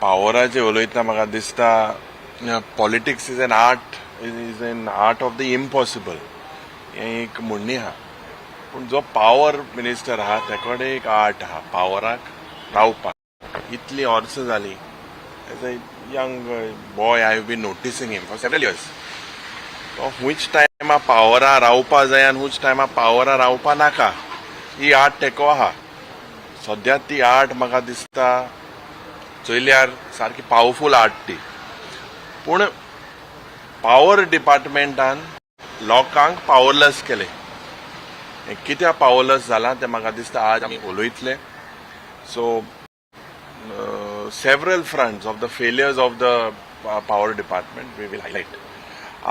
पावराचे उलयतना म्हाका दिसता politics is an art is an art of the impossible हें एक म्हणणी आहा पूण जो पावर मिनिस्टर आहा ते कडेन एक आर्ट आहा पावराक रावपाक. इतली वर्स जाली as a young boy I have been noticing him for several years तो टायमा पावरा रावपा जाय आनी हुंच टायमा पावरा रावपा नाका. ही आर्ट तेको आहा सद्या ती आर्ट म्हाका दिसता. चोयल्यार सारकी पावरफूल आर्ट ती. पूण पावर डिपार्टमेंटान लोकांक पावरलेस केले. हें कित्याक पावरलेस जालां तें म्हाका दिसता आज आमी उलयतले. So several fronts of the failures of the power department we will highlight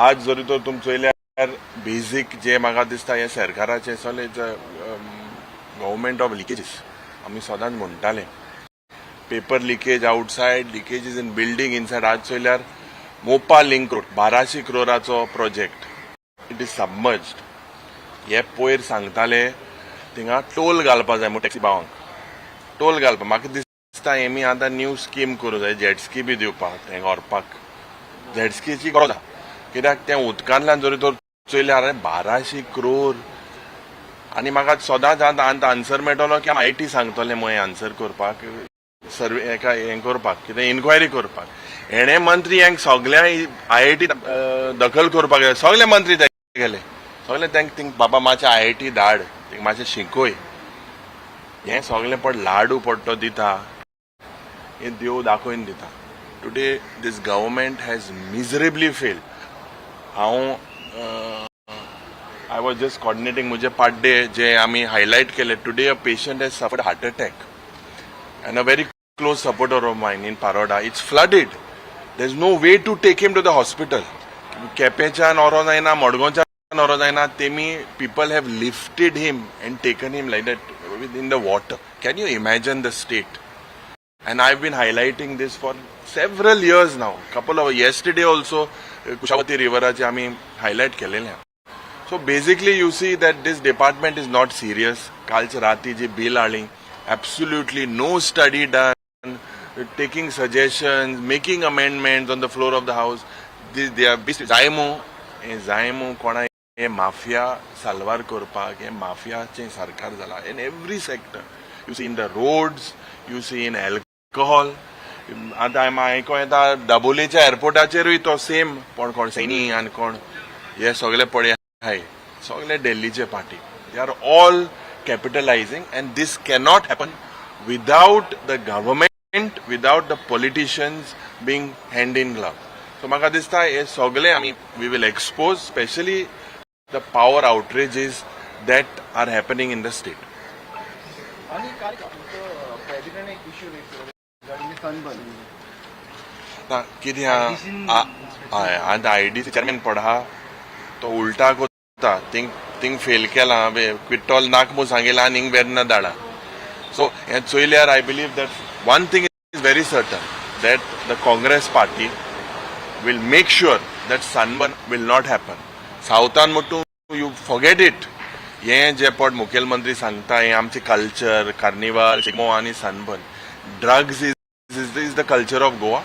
आज जरी तर तुमी चोयल्यार बेजीक जे म्हाका दिसता हे सरकाराचे सगळे गव्हर्मेंट ऑफ लिकेजीस आमी सदांच म्हणटाले paper leakage outside leakages in building inside आज चोयल्यार मोपा लिंक रोड बाराशे क्रोराचो प्रोजेक्ट इट इज सबमर्ज्ड हे पयर सांगताले थिंगा टोल घालपा जाय म्हूण टॅक्सी भावांक. टोल घालपा. म्हाका दिसता हेमी आतां न्यू स्कीम करूं जाय जेटस्की बी दिवपाक हें व्हरपाक. जेटस्कीची गरज आहा कित्याक तें उदकांतल्यान जरी तर चोयल्यार बाराशे क्रोर आनी म्हाका सदांच आतां आतां आन्सर मेळटलो की आय टी सांगतलें मग आन्सर करपाक सर्वे हेका हें करपाक कितें इन्क्वायरी करपाक. हेणे मंत्री हेंक सगळ्या आय आय टी दखल करपाक जाय सगळे मंत्री ते गेले. सगळे तेंक थिंग बाबा मातशें आय आय टी धाड थिंग मातशें शिकोय. हें सगळें पड लाडू पडटो दिता. हें देव दाखोवन दिता. Today this government has miserably fail हांव आय वॉज जस्ट कॉर्डिनेटिंग मुझे पार्ट डे जे आम्ही हायलाईट केले. Today a patient has suffered heart attack and a very close supporter of mine in Paroda it's flooded there is no way to take him to the hospital केपेच्या नरो जायना मडगोच्या नरो जायना तेमी people have lifted him and taken him like that with in the water can you imagine the state and I been highlighting this for several years now couple of yesterday also Kushavati रिवराचे आम्ही highlight केलेले. आहात so basically you see that this department is not serious कालच राती जी bill आली absolutely no study done taking suggestion making amendment on the floor of the house जायमो हे जायमो कोणा हे माफिया सालवार करपाक हे माफियाचे सरकार झाला in every sector you see in the roads you see in alcohol आता हांवें आयको येता दाबोलेच्या एअरपोर्टाचेरूय तो सेम कोण कोण सैनी आनी कोण हे सगळे पळया हाय सगळे दिल्लीचे party they are all capitalizing and this cannot happen without the government without the politicians being hand in glove so म्हाका दिसता हे सगळे आमी we will expose especially the power outrages that are happening in the state आणि काल president एक issue raise केलो regarding Sunburn आतां कितें आहा आतां आय डी चेअरमॅन पड आहा तो उलटा थिंग थिंग फेल केला क्विटॉल नाक मू सांगेला आनी हिंग वेर्ना धाडा सो हें चोयल्यार I believe that one thing is very certain that the Congress party will make sure that sunburn will not happen. सावथान म्हणटू यू फॉगेट इट हें जे पट मुखेलमंत्री सांगता हें आमचे कल्चर कार्निवाल शिगमो आनी Sunburn drugs is is is the culture of Goa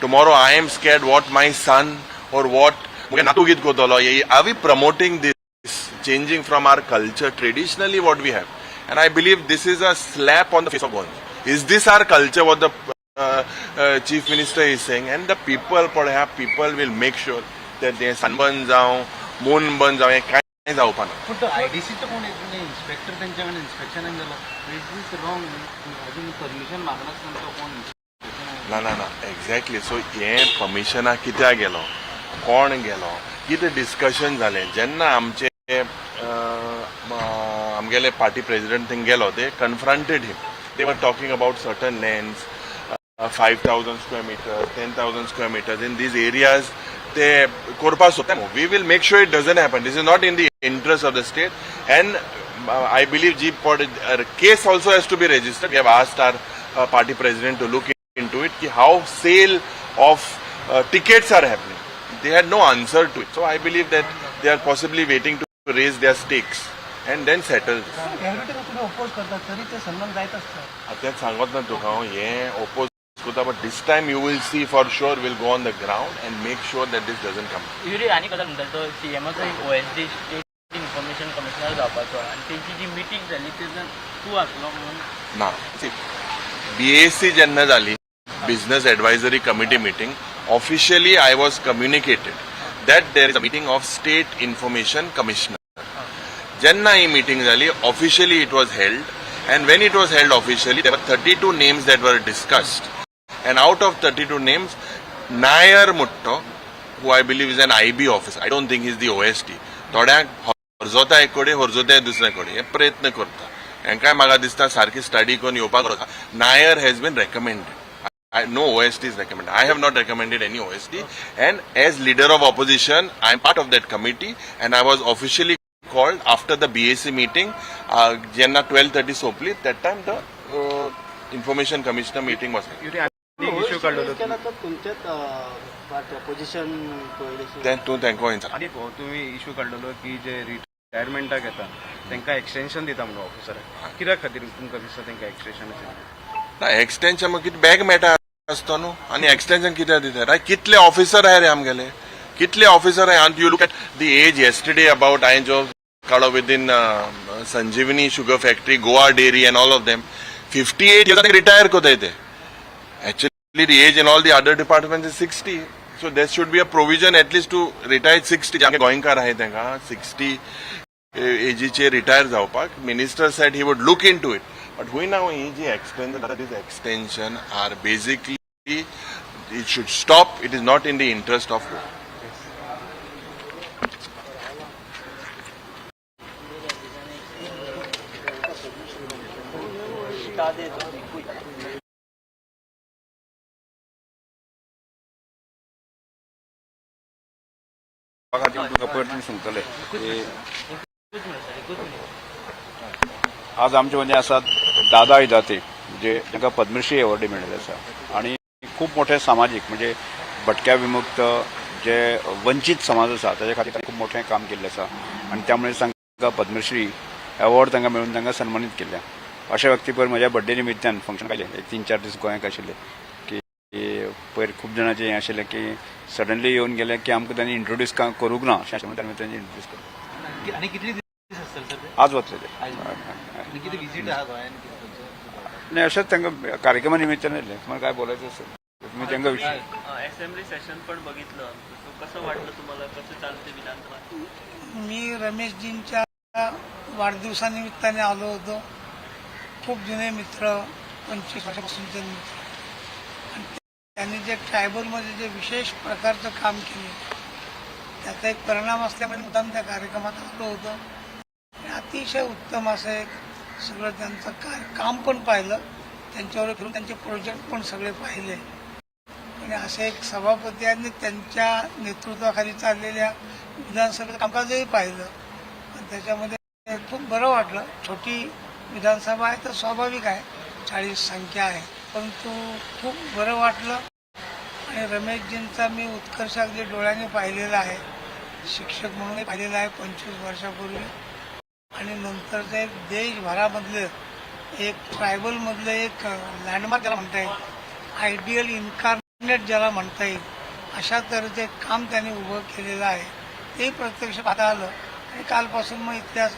tomorrow I am scared what my son or what मुझे नातू गीत को दलो ये are we promoting this changing from our culture traditionally what we have and I believe this is a slap on the face of Goans is this our culture what the chief minister is saying and the people पड have people will make sure that they sunburn जाओ moon burn जाओ ये काय नाही जाऊ पण IDC तो कोण इन्स्पेक्टर त्यांच्याकडे इन्स्पेक्शन नाही झालं अजून परमिशन मागणार ना ना ना. एक्झॅक्टली सो हे परमिशनाक कित्याक गेलो? कोण गेलो? कितें डिस्कशन जालें जेन्ना आमचे आमगेले पार्टी प्रेजिडेंट थिंग गेलो ते confronted him they were talking about certain lands five thousand square metre ten thousand square metre in these areas ते करपाक सोदता we will make sure it doesn't happen this is not in the interest of the state and I believe G pot case also has to be registered have asked our party president to look into it की how sale of tickets are happening. They had no answer to it. So I believe that they are possibly waiting to raise their stakes and then settle गॅव्हिटीला तुम्ही oppose करतात तरी ते सन्मान जायत असतं तेच सांगत ना तुका हांव हें ओपोज कोता but this time you will see for sure will go on the ground and make sure that this doesn't come Yuri आनी गजाल म्हणटा तो सीएमाचो एक O S D state information commissioner जावपाचो आनी तेंची जी मिटींग जाली तेजून तूं आसलो म्हणून. ना. बीएससी जेन्ना जाली business advisory committee meeting officially I was communicated that there is a meeting of state information commissioner जेन्ना ही मिटींग जाली officially it was held and when it was held officially there thirty two names that were discussed and out of thirty two names Nair Mutto who I believe is I B office I don't think is the OST थोड्यांक हरजोता एक कडेन हरजोता दुसरे कडेन हे प्रयत्न करता. हेंकाय म्हाका दिसता सारकी स्टडी करून येवपाक करता Nair has been recommended I, no OST is recommended. I have not recommended any OST. And as leader of opposition, I am part of that committee and I was officially called after the BAC meeting. Uh, Jenna 12.30 Sopli, that time the uh, Information Commissioner meeting was. आनी पळय, की जे रिटायरमेंटाक येता तांकां extension दिता म्हणून officer कित्याक खातीर तुमकां दिसता तांकां एक्सटेन्शन ना एक्सटेन्शन मग किती बॅग मेटा आसतो न्हू आनी एक्सटेंशन कित्याक दिता राय कितले ऑफिसर आहाय रे आमगेले? कितले ऑफिसर आहाय आनी you look at the age yesterday about हांवें जो काडो within Sanjivani sugar factory Goa dairy and all of them fifty eight years retire कोताय ते actually the age in all other department departments is 60. So there should be a provision at least to retire 60. जे गोंयकार आहाय तांकां 60 एजीचे retire जावपाक minister said he would look into it but हुंय ना ही जी extension that are basically it should stop. It is not in the interest of war. आज आमचे म्हणजे आसात दादा जाते जे तांकां पद्मश्री एवॉर्डी मेळिल्ले आसा आणि खूप मोठे सामाजीक म्हणजे भटक्या विमुक्त जे वंचीत समाज आसा ताचे खातीर खूप मोठें काम केल्लें आसा आणि त्यामुळे तांकां पद्मश्री एवॉर्ड तांकां मेळून तांकां सन्मानीत केल्या. अशा व्यक्ती पयर म्हज्या बड्डे निमित्यान फंक्शन केलें एक तीन चार दीस गोंयाक आशिल्ले की पयर खूप जाणांचें हें आशिल्लें की सडनली येवन गेले की आमकां तांणी इंट्रोड्यूस करूंक ना? अशें आशिल्लें तांणी तांणी इंट्रोड्यूस केलें कितली आज वतले ते? नाही अशाच तांकां कार्यक्रमा निमित्तान येयले तुम्हाला काय बोलायचं असेल? तुम्ही तांकां विषय असेंब्ली सेशन पण बघितलं. कसं वाटलं तुम्हाला? कसं चालते विधानसभा? मी रमेशजींच्या वाढदिवसानिमित्ताने आलो होतो. खूप जुने मित्र पंचवीस वर्षापासूनचे मित्र. आणि त्यांनी जे ट्रायबलमध्ये जे विशेष प्रकारचं काम केले त्याचा एक परिणाम असल्यामुळे मुद्दाम त्या कार्यक्रमात आलो होतो. आणि अतिशय उत्तम असं एक सगळं त्यांचं काय काम पण पाहिलं. त्यांच्यावर फिरून त्यांचे प्रोजेक्ट पण सगळे पाहिले. आणि असे एक सभापती आणि त्यांच्या नेतृत्वाखाली चाललेल्या विधानसभेचं कामकाजही पाहिलं. आणि त्याच्यामध्ये खूप बरं वाटलं. छोटी विधानसभा आहे तर स्वाभाविक आहे. चाळीस संख्या आहे. परंतु खूप बरं वाटलं. आणि रमेशजींचा मी उत्कर्ष अगदी डोळ्याने पाहिलेला आहे. शिक्षक म्हणूनही पाहिलेला आहे पंचवीस वर्षापूर्वी. आणि नंतरचं एक देशभरामधलं एक ट्रायबलमधलं एक लँडमार्क त्याला म्हणता येईल. आयडियल इन्कारनेट ज्याला म्हणता येईल. अशा तऱ्हेचं काम त्यांनी उभं केलेलं आहे. तेही प्रत्यक्ष पाहता आलं. आणि कालपासून मग इतिहास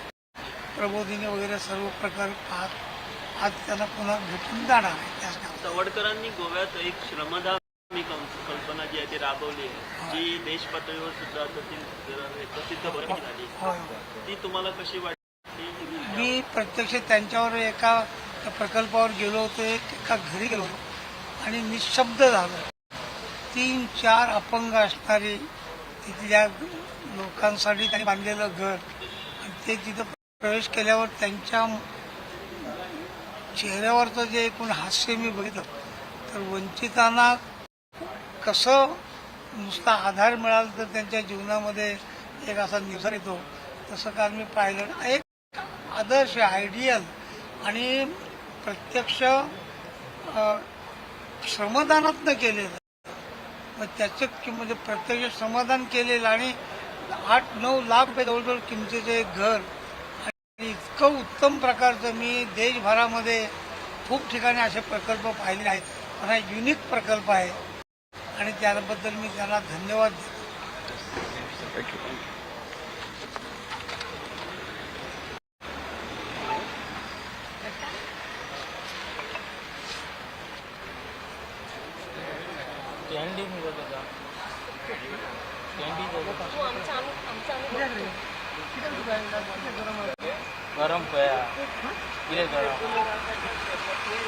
प्रबोधिनी वगैरे सर्व प्रकार पाहत आज त्यांना पुन्हा भेटून जाणार कामात. सावडकरांनी गोव्यात एक श्रमदान ही कल्पना जी आहे ती राबवली आहे. जी देश पातळीवर सुद्धा प्रसिद्ध प्रसिद्ध झाली होय होय ती तुम्हाला कशी वाटली? मी प्रत्यक्ष त्यांच्यावर एका प्रकल्पावर गेलो होतो एक एका घरी गेलो होतो. आणि निशब्द झालं. तीन चार अपंग असणारी तिथल्या लोकांसाठी त्यांनी बांधलेलं घर. आणि ते तिथं प्रवेश केल्यावर त्यांच्या चेहऱ्यावरचं जे एकूण हास्य मी बघितलं तर वंचितांना कसं नुसता आधार मिळाला तर त्यांच्या जीवनामध्ये एक असा निसर येतो तसं काल मी पाहिलं एक आदर्श आयडियल आणि प्रत्यक्ष श्रमदानातनं केलेलं. मग त्याचं किंमत म्हणजे प्रत्यक्ष समाधान केलेलं आणि आठ नऊ लाख रुपये जवळजवळ किमतीचं एक घर. आणि इतकं उत्तम प्रकारचं मी देशभरामध्ये खूप ठिकाणी असे प्रकल्प पाहिले आहेत. पण हा युनिक प्रकल्प आहे. आणि त्याबद्दल मी त्यांना धन्यवाद देतो. कॅन्डी मिळत होता कॅन्डी गरम पया कितें गरम